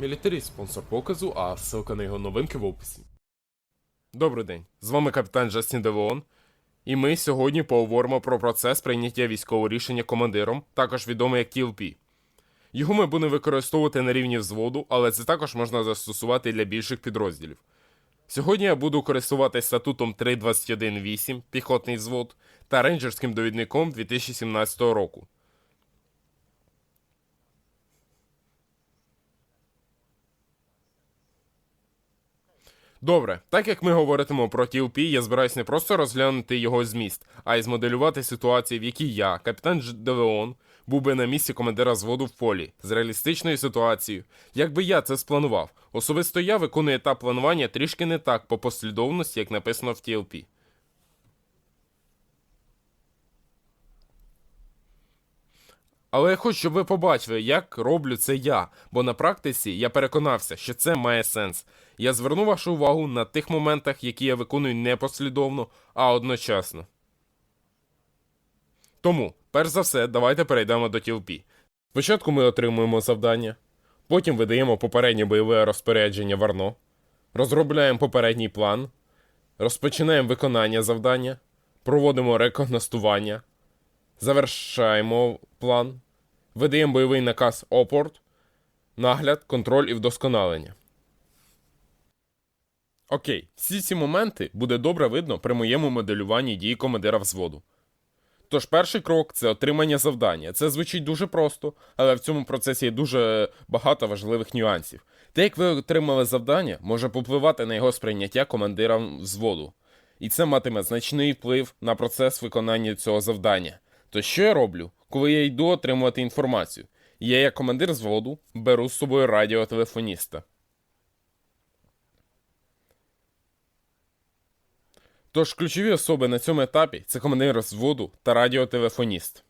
Мілітарі спонсор показу, а ссылка на його новинки в описі. Добрий день, з вами капітан Джастін Девон. І ми сьогодні поговоримо про процес прийняття військового рішення командиром, також відомий як TLP. Його ми будемо використовувати на рівні взводу, але це також можна застосувати для більших підрозділів. Сьогодні я буду користуватися статутом 3.21.8 піхотний взвод та рейнджерським довідником 2017 року. Добре, так як ми говоритимо про TLP, я збираюсь не просто розглянути його зміст, а й змоделювати ситуації, в якій я, капітан Девеон, був би на місці командира зводу в полі з реалістичною ситуацією. Як би я це спланував? Особисто я виконую етап планування трішки не так по послідовності, як написано в TLP. Але я хочу, щоб ви побачили, як роблю це я, бо на практиці я переконався, що це має сенс. Я зверну вашу увагу на тих моментах, які я виконую не послідовно, а одночасно. Тому, перш за все, давайте перейдемо до TLP. Спочатку ми отримуємо завдання, потім видаємо попереднє бойове розпорядження Варно, розробляємо попередній план, розпочинаємо виконання завдання, проводимо рекогностування, завершаємо план, видаємо бойовий наказ опорт, нагляд, контроль і вдосконалення. Окей, всі ці моменти буде добре видно при моєму моделюванні дії командира взводу. Тож перший крок це отримання завдання. Це звучить дуже просто, але в цьому процесі є дуже багато важливих нюансів. Те, як ви отримали завдання, може попливати на його сприйняття командиром взводу. І це матиме значний вплив на процес виконання цього завдання. То що я роблю, коли я йду отримувати інформацію? Я, як командир зводу, беру з собою радіотелефоніста. Тож ключові особи на цьому етапі це командир зводу та радіотелефоніст.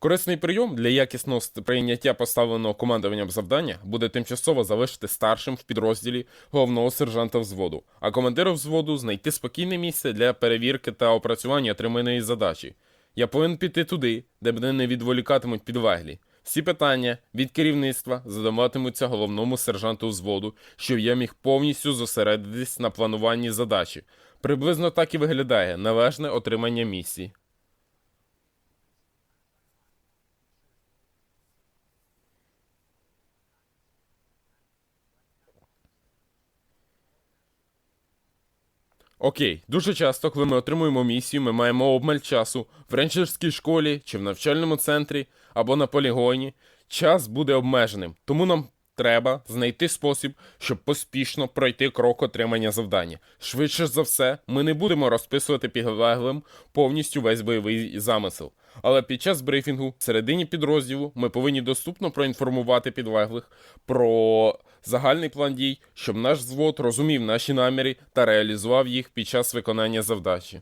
Корисний прийом для якісного прийняття поставленого командуванням завдання буде тимчасово залишити старшим в підрозділі головного сержанта взводу, а командиру взводу знайти спокійне місце для перевірки та опрацювання отриманої задачі. Я повинен піти туди, де мене не відволікатимуть підлеглі. Всі питання від керівництва задаватимуться головному сержанту взводу, щоб я міг повністю зосередитись на плануванні задачі. Приблизно так і виглядає належне отримання місії. Окей, дуже часто, коли ми отримуємо місію, ми маємо обмаль часу в рейнджерській школі чи в навчальному центрі або на полігоні. Час буде обмеженим, тому нам треба знайти спосіб, щоб поспішно пройти крок отримання завдання. Швидше за все, ми не будемо розписувати підлеглим повністю весь бойовий замисел. Але під час брифінгу всередині підрозділу ми повинні доступно проінформувати підлеглих про загальний план дій, щоб наш взвод розумів наші наміри та реалізував їх під час виконання завдачі.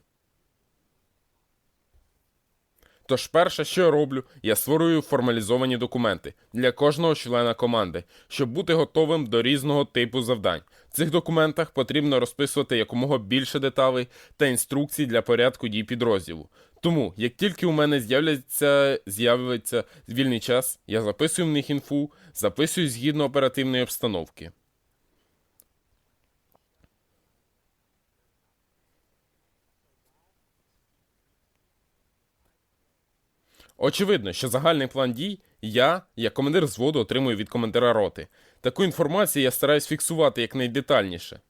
Тож перше, що я роблю, я створюю формалізовані документи для кожного члена команди, щоб бути готовим до різного типу завдань. В цих документах потрібно розписувати якомога більше деталей та інструкцій для порядку дій підрозділу. Тому, як тільки у мене з'являться з'явиться вільний час, я записую в них інфу, записую згідно оперативної обстановки. Очевидно, що загальний план дій я, як командир взводу, отримую від командира роти. Таку інформацію я стараюсь фіксувати якнайдетальніше.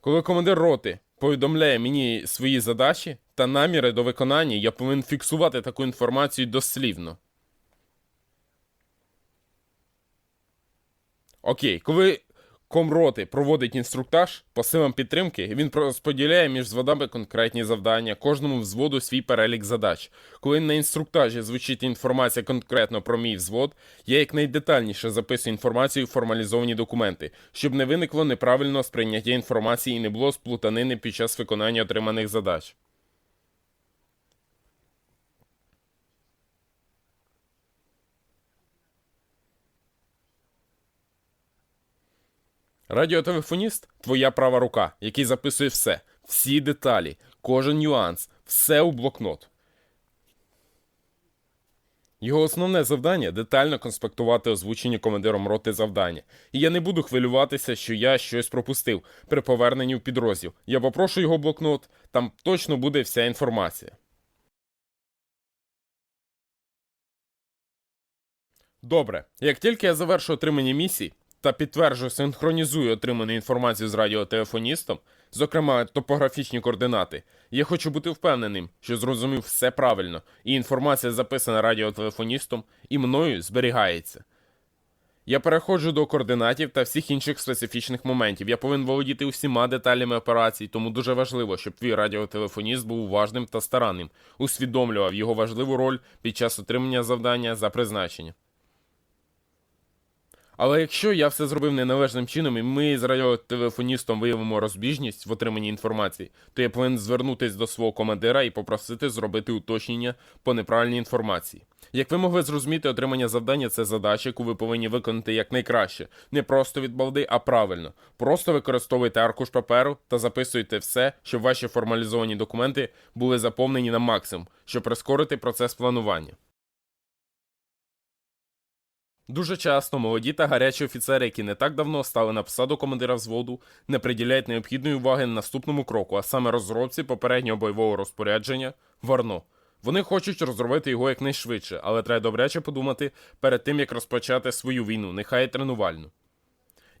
Коли командир роти повідомляє мені свої задачі та наміри до виконання, я повинен фіксувати таку інформацію дослівно. Окей, коли комроти проводить інструктаж по силам підтримки, він розподіляє між взводами конкретні завдання, кожному взводу свій перелік задач. Коли на інструктажі звучить інформація конкретно про мій взвод, я якнайдетальніше записую інформацію в формалізовані документи, щоб не виникло неправильного сприйняття інформації і не було сплутанини під час виконання отриманих задач. Радіотелефоніст твоя права рука, який записує все, всі деталі, кожен нюанс, все у блокнот. Його основне завдання детально конспектувати озвучені командиром роти завдання. І я не буду хвилюватися, що я щось пропустив при поверненні в підрозділ. Я попрошу його блокнот, там точно буде вся інформація. Добре, як тільки я завершу отримання місій та підтверджую, синхронізую отриману інформацію з радіотелефоністом, зокрема топографічні координати, я хочу бути впевненим, що зрозумів все правильно, і інформація, записана радіотелефоністом, і мною зберігається. Я переходжу до координатів та всіх інших специфічних моментів. Я повинен володіти усіма деталями операцій, тому дуже важливо, щоб твій радіотелефоніст був уважним та старанним, усвідомлював його важливу роль під час отримання завдання за призначення. Але якщо я все зробив неналежним чином, і ми з радіотелефоністом виявимо розбіжність в отриманні інформації, то я повинен звернутися до свого командира і попросити зробити уточнення по неправильній інформації. Як ви могли зрозуміти, отримання завдання це задача, яку ви повинні виконати якнайкраще, не просто від балди, а правильно. Просто використовуйте аркуш паперу та записуйте все, щоб ваші формалізовані документи були заповнені на максимум, щоб прискорити процес планування. Дуже часто молоді та гарячі офіцери, які не так давно стали на посаду командира взводу, не приділяють необхідної уваги наступному кроку, а саме розробці попереднього бойового розпорядження Варно. Вони хочуть розробити його якнайшвидше, але треба добряче подумати перед тим, як розпочати свою війну, нехай тренувальну.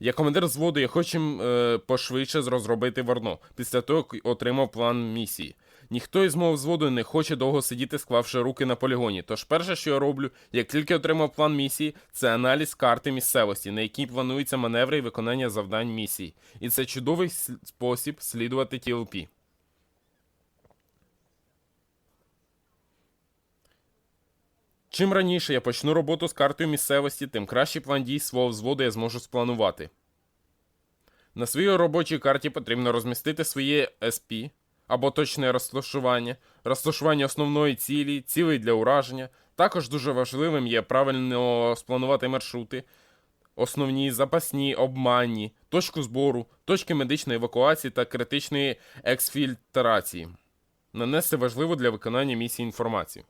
Як командир взводу, я хочу е, пошвидше розробити Варно, після того, як отримав план місії. Ніхто із мого взводу не хоче довго сидіти, склавши руки на полігоні. Тож перше, що я роблю, як тільки отримав план місії, це аналіз карти місцевості, на якій плануються маневри і виконання завдань місії. І це чудовий спосіб слідувати ТЛП. Чим раніше я почну роботу з картою місцевості, тим кращий план дій свого взводу я зможу спланувати. На своїй робочій карті потрібно розмістити своє СП або точне розташування, розташування основної цілі, цілей для ураження. Також дуже важливим є правильно спланувати маршрути, основні, запасні, обманні, точку збору, точки медичної евакуації та критичної ексфільтрації. Нанести важливо для виконання місії інформацію.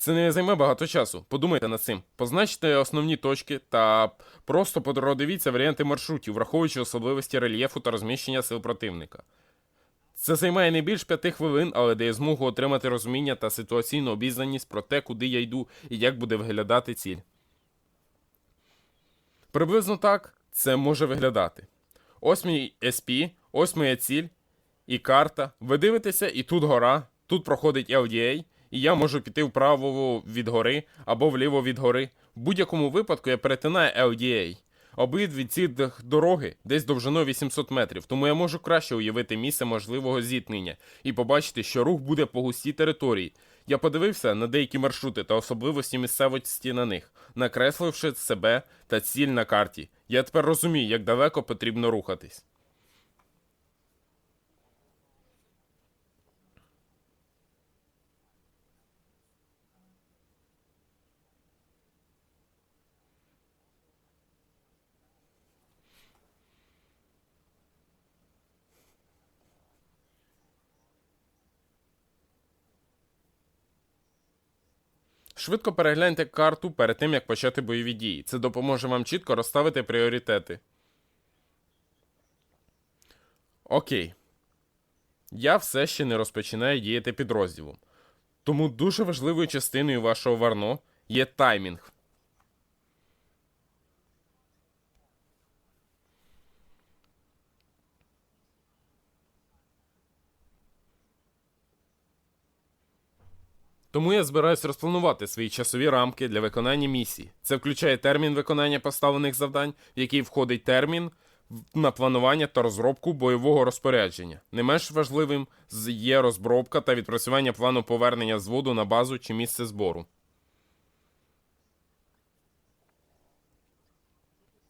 Це не займе багато часу. Подумайте над цим. Позначте основні точки та просто продивіться варіанти маршрутів, враховуючи особливості рельєфу та розміщення сил противника. Це займає не більш п'яти хвилин, але дає змогу отримати розуміння та ситуаційну обізнаність про те, куди я йду і як буде виглядати ціль. Приблизно так це може виглядати. Ось мій SP, ось моя ціль і карта. Ви дивитеся, і тут гора, тут проходить LDA, і я можу піти вправо від гори або вліво від гори. В будь-якому випадку я перетинаю LDA. Обидві ці дороги десь довжиною 800 метрів, тому я можу краще уявити місце можливого зіткнення і побачити, що рух буде по густій території. Я подивився на деякі маршрути та особливості місцевості на них, накресливши себе та ціль на карті. Я тепер розумію, як далеко потрібно рухатись. Швидко перегляньте карту перед тим, як почати бойові дії. Це допоможе вам чітко розставити пріоритети. Окей. Я все ще не розпочинаю діяти підрозділом. Тому дуже важливою частиною вашого варно є таймінг. Тому я збираюсь розпланувати свої часові рамки для виконання місії. Це включає термін виконання поставлених завдань, в який входить термін на планування та розробку бойового розпорядження. Не менш важливим є розробка та відпрацювання плану повернення зводу на базу чи місце збору.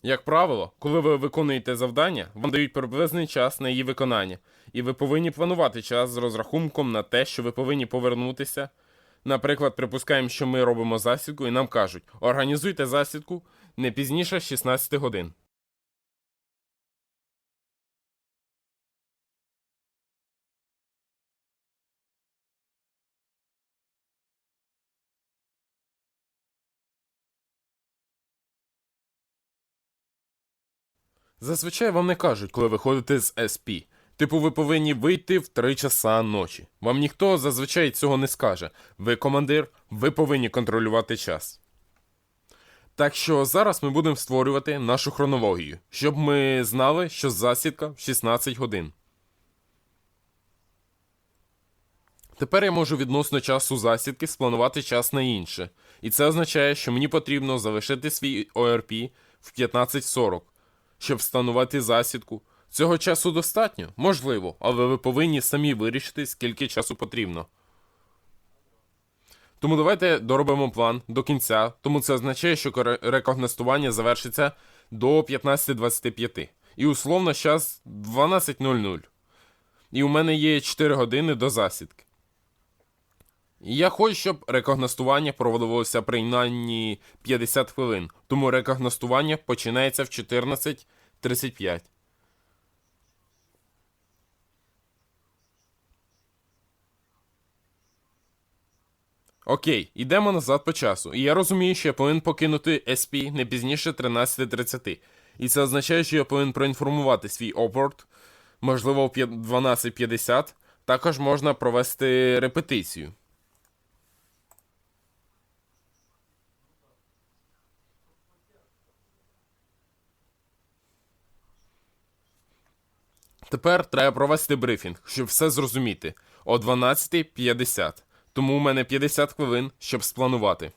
Як правило, коли ви виконуєте завдання, вам дають приблизний час на її виконання, і ви повинні планувати час з розрахунком на те, що ви повинні повернутися. Наприклад, припускаємо, що ми робимо засідку, і нам кажуть, організуйте засідку не пізніше 16 годин. Зазвичай вам не кажуть, коли виходите з SP. Типу, ви повинні вийти в 3 часа ночі. Вам ніхто зазвичай цього не скаже. Ви командир, ви повинні контролювати час. Так що зараз ми будемо створювати нашу хронологію, щоб ми знали, що засідка в 16 годин. Тепер я можу відносно часу засідки спланувати час на інше. І це означає, що мені потрібно залишити свій ОРП в 15.40, щоб встановити засідку. Цього часу достатньо? Можливо, але ви повинні самі вирішити, скільки часу потрібно. Тому давайте доробимо план до кінця, тому це означає, що рекогностування завершиться до 15.25. І условно час 12.00. І у мене є 4 години до засідки. І Я хочу, щоб рекогностування проводилося принаймні 50 хвилин, тому рекогностування починається в 14.35. Окей, йдемо назад по часу. І я розумію, що я повинен покинути SP не пізніше 13.30. І це означає, що я повинен проінформувати свій опорт, можливо, в 12.50. Також можна провести репетицію. Тепер треба провести брифінг, щоб все зрозуміти. О 12.50. Тому у мене 50 хвилин, щоб спланувати.